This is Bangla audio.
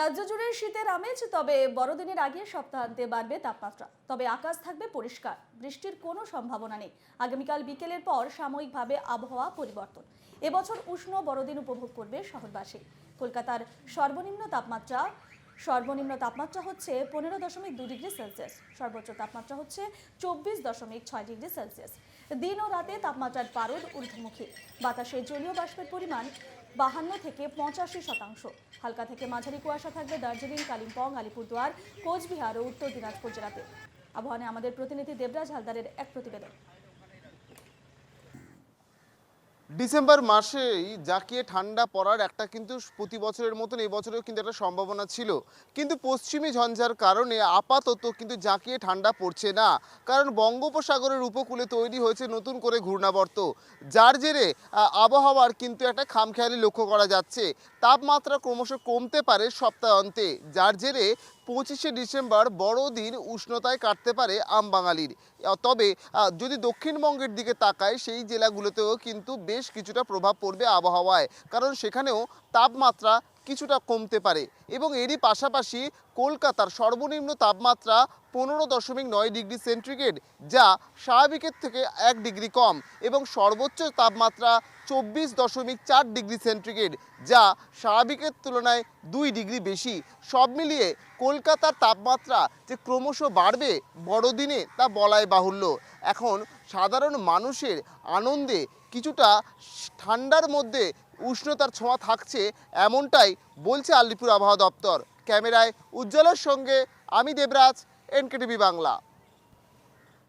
রাজ্য জুড়ে শীতের আমেজ, তবে বড়দিনের আগে সপ্তাহান্তে বাড়বে তাপমাত্রা। তবে আকাশ থাকবে পরিষ্কার, বৃষ্টির কোনো সম্ভাবনা নেই। আগামীকাল বিকেলের পর সাময়িকভাবে আবহাওয়া পরিবর্তন। এবছর উষ্ণ বড়দিন উপভোগ করবে শহরবাসী। কলকাতার সর্বনিম্ন তাপমাত্রা সর্বনিম্ন তাপমাত্রা হচ্ছে পনেরো দশমিক দু ডিগ্রি সেলসিয়াস, সর্বোচ্চ তাপমাত্রা হচ্ছে চব্বিশ দশমিক ছয় ডিগ্রি সেলসিয়াস। দিন ও রাতে তাপমাত্রার পারদ ঊর্ধ্বমুখী। বাতাসে জলীয় বাষ্পের পরিমাণ বাহান্ন থেকে পঁচাশি শতাংশ। হালকা থেকে মাঝারি কুয়াশা থাকবে দার্জিলিং, কালিম্পং, আলিপুরদুয়ার, কোচবিহার ও উত্তর দিনাজপুর জেলাতে। আবহাওয়া আমাদের প্রতিনিধি দেবরাজ হালদারের এক প্রতিবেদন। ডিসেম্বর মাসেই জাকিয়ে ঠান্ডা পড়ার একটা কিন্তু প্রতি বছরের মতন এই বছরেও কিন্তু একটা সম্ভাবনা ছিল। কিন্তু পশ্চিমী ঝঞ্ঝার কারণে আপাতত কিন্তু জাকিয়ে ঠান্ডা পড়ছে না। কারণ বঙ্গোপসাগরের উপকূলে তৈরি হয়েছে নতুন করে ঘূর্ণাবর্ত। যার জেরে আবহাওয়ার কিন্তু একটা খামখেয়ালি লক্ষ্য করা যাচ্ছে। তাপমাত্রা ক্রমশ কমতে পারে সপ্তাহান্তে। যার জেরে পঁচিশে ডিসেম্বর বড়দিন উষ্ণতায় কাটতে পারে আম বাঙালির। তবে যদি দক্ষিণবঙ্গের দিকে তাকায়, সেই জেলাগুলোতেও কিন্তু বেশ কিছুটা প্রভাব পড়বে আবহাওয়ায়। কারণ সেখানেও তাপমাত্রা কিছুটা কমতে পারে এবং এরই পাশাপাশি কলকাতার সর্বনিম্ন তাপমাত্রা পনেরো দশমিক নয় ডিগ্রি সেন্টিগ্রেড, যা স্বাভাবিকের থেকে এক ডিগ্রি কম এবং সর্বোচ্চ তাপমাত্রা চব্বিশ দশমিক চার ডিগ্রি সেন্টিগ্রেড, যা স্বাভাবিকের তুলনায় দুই ডিগ্রি বেশি। সব মিলিয়ে কলকাতার তাপমাত্রা যে ক্রমশ বাড়বে বড়দিনে তা বলাই বাহুল্য। এখন সাধারণ মানুষের আনন্দে কিছুটা ঠান্ডার মধ্যে উষ্ণতার ছোঁয়া থাকছে এমনটাই বলছে আলিপুর আবহাওয়া দপ্তর। ক্যামেরায় উজ্জ্বলের সঙ্গে আমি দেবরাজ, এনকেটিভি বাংলা।